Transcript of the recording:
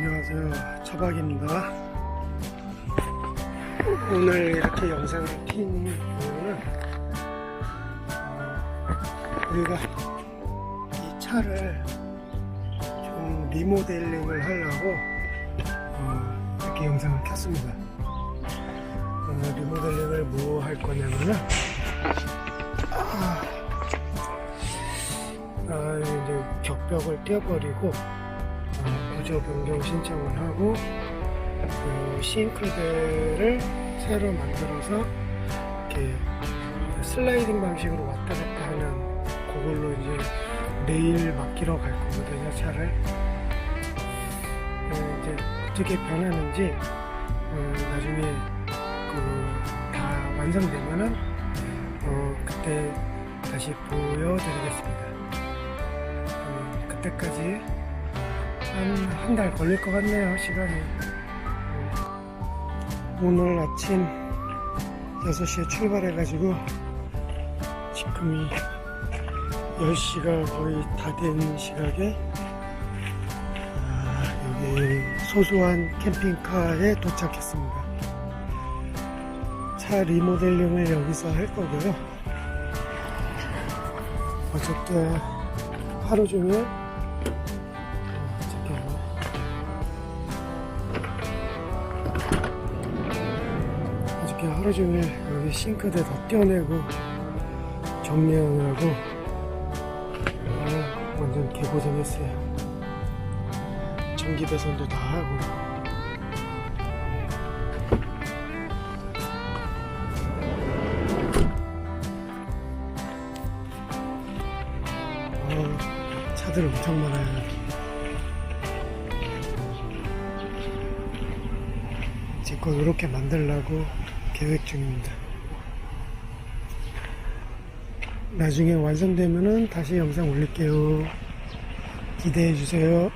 안녕하세요. 처박입니다. 오늘 이렇게 영상을 킨 이유는 어, 우리가 이 차를 좀 리모델링을 하려고 어, 이렇게 영상을 켰습니다. 어, 리모델링을 뭐 할 거냐면은 아, 아, 이제 격벽을 떼어버리고 어, 구조 변경 신청을 하고 그 싱크대를 새로 만들어서 이렇게 슬라이딩 방식으로 왔다 갔다 하는 그걸로 이제 내일 맡기러 갈 거거든요 차를. 어, 이제 어떻게 변하는지 어, 나중에 그 다 완성되면은 어, 그때 다시 보여드리겠습니다. 어, 그때까지 한 한 달 걸릴 것 같네요 시간이 음. 오늘 아침 6시에 출발해 가지고 지금이 10시가 거의 다 된 시각에 아, 여기 소소한 캠핑카에 도착했습니다 차 리모델링을 여기서 할 거고요 어저께 하루 종일 하루 종일 여기 싱크대 다 떼어내고 정리하느라고 아, 완전 개고생했어요. 전기 배선도 다 하고. 아, 차들 엄청 많아요. 제거 이렇게 만들려고 계획 중입니다. 나중에 완성되면은 다시 영상 올릴게요. 기대해 주세요.